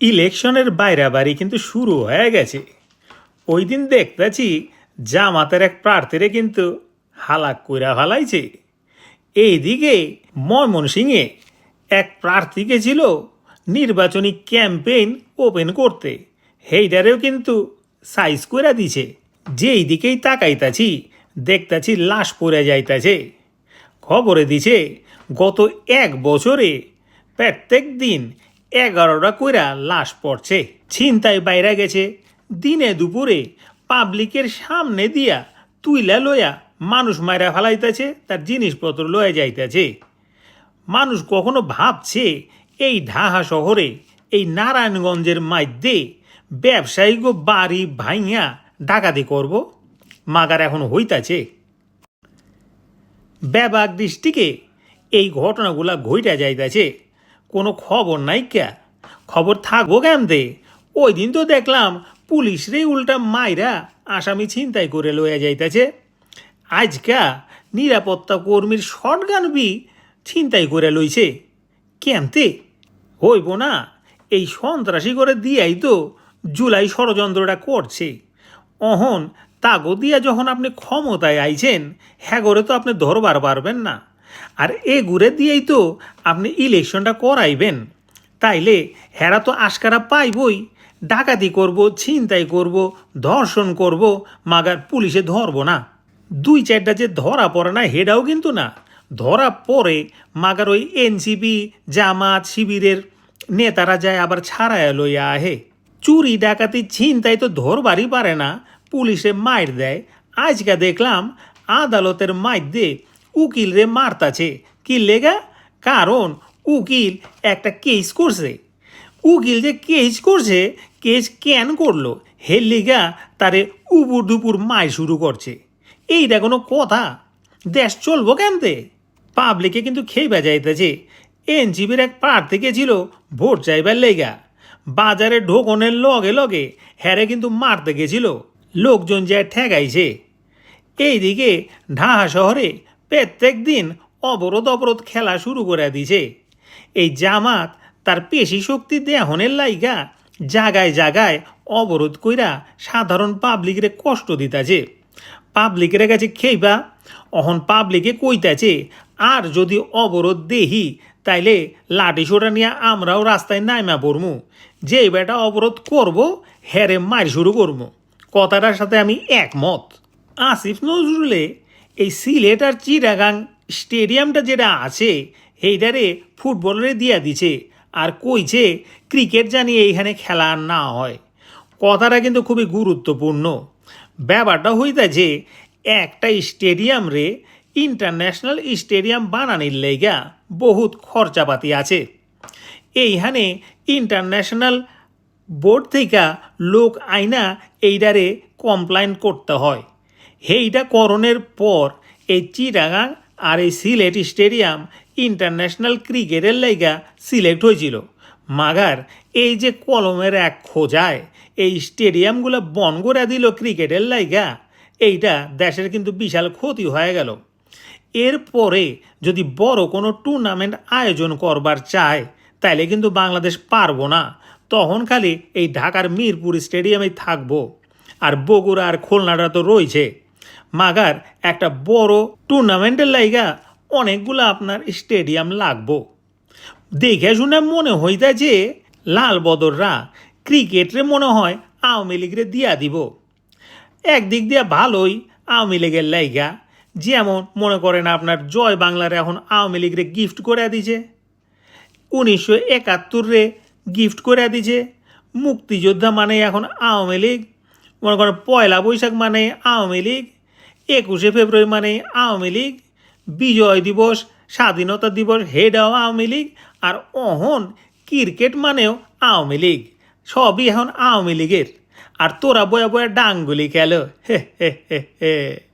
ইলেকশনের বাইরাবাড়ি কিন্তু শুরু হয়ে গেছে। ওই দিন দেখতেছি জামাতের এক প্রার্থীরে কিন্তু হালাক কইরা ফালাইছে। এইদিকে ময়মনসিংহে এক প্রার্থীকে ছিল নির্বাচনী ক্যাম্পেইন ওপেন করতে। হেইটারেও কিন্তু সাইজ করে দিছে। যেই দিকেই তাকাইতাছি, দেখতাছি লাশ পড়ে যাইতাছে। খবরে দিছে, গত এক বছরে প্রত্যেক দিন এগারোটা কইরা লাশ পড়ছে। ছিনতাই বাইরে গেছে। দিনে দুপুরে পাবলিকের সামনে দিয়া তুইলা লইয়া মানুষ মাইরা ফেলাইতেছে, তার জিনিসপত্র লয়ে যাইতেছে। মানুষ কখনো ভাবছে, এই ঢাহা শহরে, এই নারায়ণগঞ্জের মধ্যে ব্যবসায়িক বাড়ি ভাইয়া ডাকাতি করব? মাগার এখন হইতাছে। ব্যাবাক দৃষ্টিকে এই ঘটনাগুলা ঘইটা যাইতাছে। কোনো খবর নাই ক্যা? খবর থাকব কেমতে? ওই দিন তো দেখলাম পুলিশরে উল্টা মাইরা আসামি ছিনতাই করে লইয়া যাইতাছে। আজকা নিরাপত্তা কর্মীর শটগান বি ছিনতাই করে লইছে। কেমতে? হইব না, এই সন্ত্রাসী করে দিয়াই তো জুলাই ষড়যন্ত্রটা করছে। অহন তাগো দিয়া যখন আপনি ক্ষমতায় আইছেন হ্যাঁ করে তো আপনি ধরবার পারবেন না। আর এ ঘুরে দিয়েই তো আপনি ইলেকশনটা করাইবেন। তাইলে হেরা তো আশকারা পাইবই, ডাকাতি করব, ছিনতাই করব, ধর্ষণ করব, মাগার পুলিশে ধরবো না। দুই চারটা যে ধরা পড়ে না, হেডাও কিন্তু না। ধরা পড়ে মাগার ওই এনসিপি, জামাত, শিবিরের নেতারা যায় আবার ছাড়ায় লইয়া আহে। চুরি, ডাকাতি, ছিনতাই তো ধরবারই পারে না। পুলিশে মাইর দেয়। আজকে দেখলাম আদালতের মাইর উকিল রে মারতাছে। কি লেগা? কারণ উকিল একটা কেস করছে। উকিল যে কেস করছে কেস কেন করল? হে লিগা, তারে উপুর দুপুর মাই শুরু করছে। এইটা কোনো কথা? দেশ চলবো কেনতে? পাবলিকে কিন্তু খেয়ে যাইতেছে এনজিবির এক প্রার্থী ছিল ভোট চাইবার লেগা। বাজারে ঢোকনের লগে লগে হ্যারে কিন্তু মারতে গেছিল। লোকজন যে ঠেকাইছে। এইদিকে ঢাহা শহরে প্রত্যেক দিন অবরোধ অবরোধ খেলা শুরু করে দিছে। এই জামাত তার পেশি শক্তি দেহনের লাইগা জাগায় জাগায় অবরোধ কইরা সাধারণ পাবলিকরে কষ্ট দিতাছে। পাবলিকের কাছে খেইবা, অহন পাবলিকে কইতাছে, আর যদি অবরোধ দেহি, তাইলে লাঠি সোটা নিয়ে আমরাও রাস্তায় নাইমা পড়মু। যে বেটা অবরোধ করব, হেরে মার শুরু করব কথাটার সাথে আমি একমত। আসিফ নজরুলে এই সিলেট আর চিরাগাং স্টেডিয়ামটা যেটা আছে, এইটারে ফুটবলের দিয়া দিছে। আর কইছে ক্রিকেট জানি এইখানে খেলা না হয়। কথাটা কিন্তু খুবই গুরুত্বপূর্ণ। ব্যাপারটা হইতাছে একটা স্টেডিয়াম রে ইন্টারন্যাশনাল স্টেডিয়াম বানানির লেগা বহুত খরচাপাতি আছে। এইখানে ইন্টারন্যাশনাল বোর্ড থেকে লোক আইনা এইটারে কমপ্লাইন করতে হয়। সেইটা করণের পর এই চিটাগাং আর এই সিলেট স্টেডিয়াম ইন্টারন্যাশনাল ক্রিকেটের লাইগা সিলেক্ট হয়েছিল। মাগার, এই যে কলমের এক খোঁজায় এই স্টেডিয়ামগুলো বন করে দিল ক্রিকেটের লাইগা, এইটা দেশের কিন্তু বিশাল ক্ষতি হয়ে গেল। এরপরে যদি বড় কোনো টুর্নামেন্ট আয়োজন করবার চায়, তাইলে কিন্তু বাংলাদেশ পারব না। তখন খালি এই ঢাকার মিরপুর স্টেডিয়ামে থাকব। আর বগুড়া আর খুলনাটা তো রয়েছে। মাগার একটা বড় টুর্নামেন্টের লাইগা অনেকগুলো আপনার স্টেডিয়াম লাগবো। দেখে শুনে মনে হইতাছে লাল বদররা ক্রিকেটরে মনে হয় আওয়ামী লীগরে দিয়া দিব। একদিক দিয়ে ভালোই আওয়ামী লীগের লাইগা। যেমন মনে করেন আপনার জয় বাংলার এখন আওয়ামী লীগরে গিফট করে দিছে। উনিশশো একাত্তরে গিফট করে দিছে। মুক্তিযোদ্ধা মানে এখন আওয়ামী লীগ। মনে করেন পয়লা বৈশাখ মানে আওয়ামী লীগ। একুশে ফেব্রুয়ারি মানে আওয়ামী লীগ, বিজয় দিবস, স্বাধীনতা দিবস হেডাও আওয়ামী লীগ আর অহন ক্রিকেট মানেও আওয়ামী লীগ। সবই এখন আওয়ামী লীগের। আর তোরা বয়া বয়া ডাঙ্গুলি খেলো। হে হে হে হে।